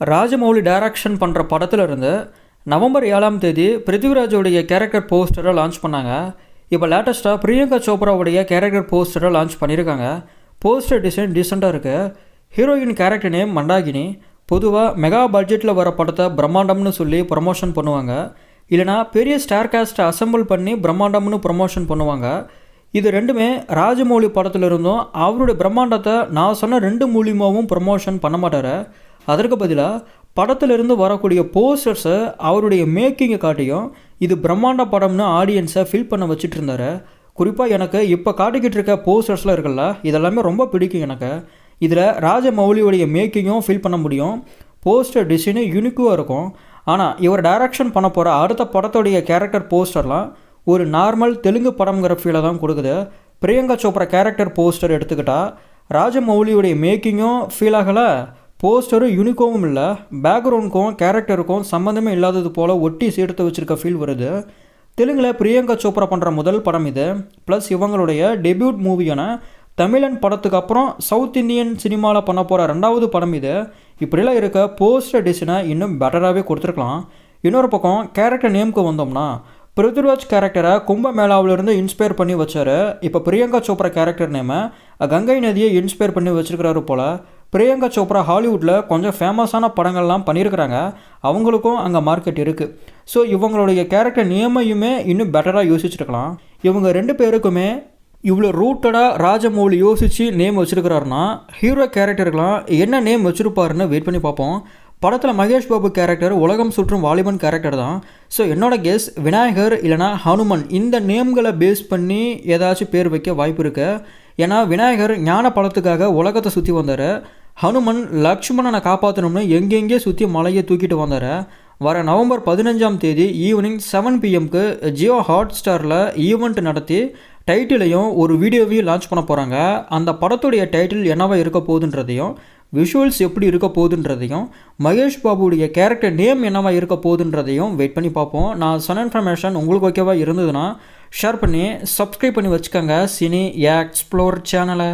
Rajamouli direction பண்ணுற படத்தில் இருந்து நவம்பர் ஏழாம் தேதி பிருத்திவிராஜோடைய கேரக்டர் போஸ்டரை லான்ச் பண்ணாங்க. இப்போ லேட்டஸ்ட்டாக பிரியங்கா சோப்ராவுடைய கேரக்டர் போஸ்டரை லான்ச் பண்ணியிருக்காங்க போஸ்டர் டிசைன் டீசெண்டாக இருக்குது ஹீரோயின் கேரக்டர் நேம் மண்டாகினி. பொதுவாக மெகா பட்ஜெட்டில் வர படத்தை பிரம்மாண்டம்னு சொல்லி ப்ரமோஷன் பண்ணுவாங்க. இல்லைனா பெரிய ஸ்டார் காஸ்ட்டை அசெம்பிள் பண்ணி பிரம்மாண்டம்னு ப்ரமோஷன் பண்ணுவாங்க. இது ரெண்டுமே ராஜமௌலி படத்தில் இருந்தும் அவருடைய பிரம்மாண்டத்தை நான் சொன்ன ரெண்டு மூலியமாகவும் ப்ரமோஷன் பண்ண மாட்டார். அதற்கு பதிலாக படத்திலிருந்து வரக்கூடிய போஸ்டர்ஸை அவருடைய மேக்கிங்கை காட்டியும் இது பிரம்மாண்ட படம்னு ஆடியன்ஸை ஃபில் பண்ண வச்சுட்டு இருந்தார் குறிப்பாக எனக்கு இப்போ காட்டிக்கிட்டு இருக்க போஸ்டர்ஸ்லாம் இருக்குல்ல இதெல்லாமே ரொம்ப பிடிக்கும் எனக்கு. இதில் ராஜமௌலியுடைய மேக்கிங்கும் ஃபில் பண்ண முடியும். போஸ்டர் டிசைனும் யூனிக்குவாக இருக்கும். ஆனால் இவர் டைரக்ஷன் பண்ண போகிற அடுத்த படத்துடைய கேரக்டர் போஸ்டர்லாம் ஒரு நார்மல் தெலுங்கு படம்ங்கிற ஃபீலை தான் கொடுக்குது. பிரியங்கா சோப்ரா கேரக்டர் போஸ்டர் எடுத்துக்கிட்டால் ராஜமௌலியுடைய மேக்கிங்கும் ஃபீல் ஆகலை. போஸ்டரும் யூனிகோமும் இல்லை பேக்ரவுண்டுக்கும் கேரக்டருக்கும் சம்மந்தமே இல்லாதது போல் ஒட்டி சேர்த்து வச்சுருக்க ஃபீல் வருது. தெலுங்கில் பிரியங்கா சோப்ரா பண்ணுற முதல் படம் இது. ப்ளஸ் இவங்களுடைய டெபியூட் மூவியான தமிழன் படத்துக்கு அப்புறம் சவுத் இந்தியன் சினிமாவில் பண்ண போகிற ரெண்டாவது படம் இது. இப்படிலாம் இருக்க போஸ்டர் டிசைனை இன்னும் பெட்டராகவே கொடுத்துருக்கலாம். இன்னொரு பக்கம் கேரக்டர் நேமுக்கு வந்தோம்னா பிருத்விராஜ் கேரக்டரை கும்பமேளாவிலிருந்து இன்ஸ்பயர் பண்ணி வச்சார். இப்போ பிரியங்கா சோப்ரா கேரக்டர் நேமை கங்கை நதியை இன்ஸ்பயர் பண்ணி வச்சிருக்கிறாரு போல் பிரியங்கா சோப்ரா ஹாலிவுட்டில் கொஞ்சம் ஃபேமஸான படங்கள்லாம் பண்ணியிருக்கிறாங்க. அவங்களுக்கும் அங்கே மார்க்கெட் இருக்குது ஸோ இவங்களுடைய கேரக்டர் நேமையுமே இன்னும் பெட்டராக யோசிச்சிருக்கலாம். இவங்க ரெண்டு பேருக்குமே இவ்வளோ ரூட்டடாக ராஜமௌலி யோசித்து நேம் வச்சுருக்கிறாருன்னா ஹீரோ கேரக்டருக்கெலாம் என்ன நேம் வச்சுருப்பாருன்னு வெயிட் பண்ணி பார்ப்போம். படத்தில் மகேஷ் பாபு கேரக்டர் உலகம் சுற்றும் வாலிபன் கேரக்டர் தான். ஸோ என்னோட கெஸ் விநாயகர் இல்லைனா ஹனுமன் இந்த நேம்களை பேஸ் பண்ணி ஏதாச்சும் பேர் வைக்க வாய்ப்பு இருக்கு. ஏன்னா விநாயகர் ஞான படத்துக்காக உலகத்தை சுற்றி வந்தார். ஹனுமன் லக்ஷ்மணனை காப்பாற்றணும்னு எங்கெங்கே சுற்றி மலையை தூக்கிட்டு வந்தார்? வர நவம்பர் பதினஞ்சாம் தேதி ஈவினிங் செவன் பிஎம்க்கு ஜியோ ஹாட் ஸ்டாரில் ஈவெண்ட் நடத்தி டைட்டிலையும் ஒரு வீடியோவையும் லான்ச் பண்ண போகிறாங்க அந்த படத்துடைய டைட்டில் என்னவாக இருக்க போகுதுன்றதையும் விஷுவல்ஸ் எப்படி இருக்க போகுதுன்றதையும் மகேஷ் பாபுடைய கேரக்டர் நேம் என்னவா இருக்க போகுதுன்றதையும் வெயிட் பண்ணி பார்ப்போம். நான் சொன்ன இன்ஃபர்மேஷன் உங்களுக்கு ஓகேவா இருந்ததுன்னா ஷேர் பண்ணி சப்ஸ்கிரைப் பண்ணி வச்சுக்கோங்க. சினி எக்ஸ்ப்ளோர் சேனலை